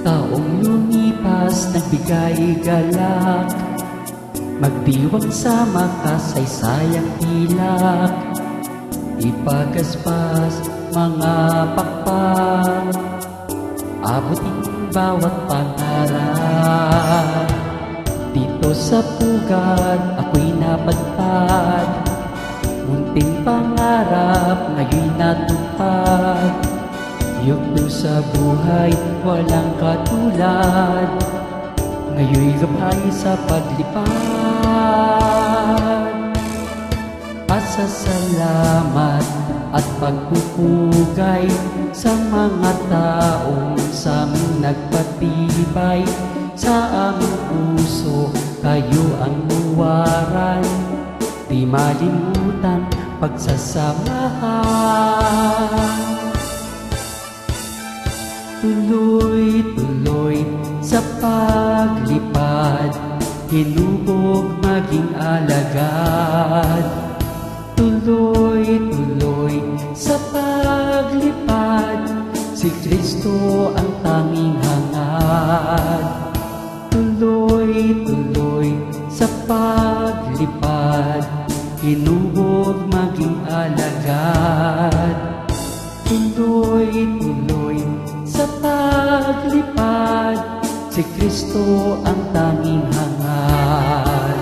Taong lumipas nagbigay galak. Magdiwang sa makasaysayang pilak. Ipagaspas mga pakpak. Abutin bawat pangarap Dito sa pugad ako'y napadpad Munting pangarap ngayon'y natupad Yugto sa buhay walang katulad. Ngayon'y gabay sa paglipad. Pasasalamat at pagpupugay Sa mga taong sa nagpatibay. Sa aming puso kayo ang muwaran Di malimutan pagsasamahan sa paglipad Hinubog maging alagad. Tuloy-tuloy sa paglipad Si Kristo ang tanging hangad. Tuloy-tuloy sa paglipad Hinubog maging alagad. Tuloy-tuloy sa paglipad Si Kristo ang tanging hangad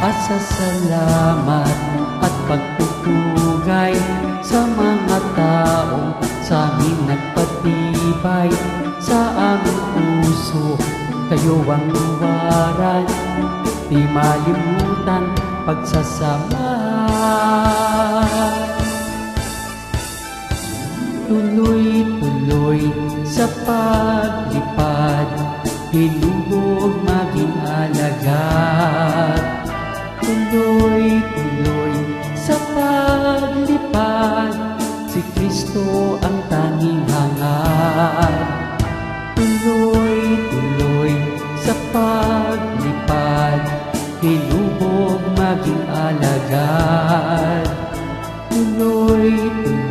Pasasalamat at pagpupugay Sa mga taong sa amin nagpatibay Sa aming puso. Kayo ang luwaran Di malimutan pagsasamahan Tuloy-tuloy sa paglipad Hinubog maging alagad. Tuloy-tuloy sa paglipad Si Kristo ang tanging hangad Tuloy-tuloy sa paglipad Hinubog maging alagad. Tuloy-tuloy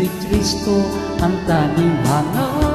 Si Kristo ang tanging hangad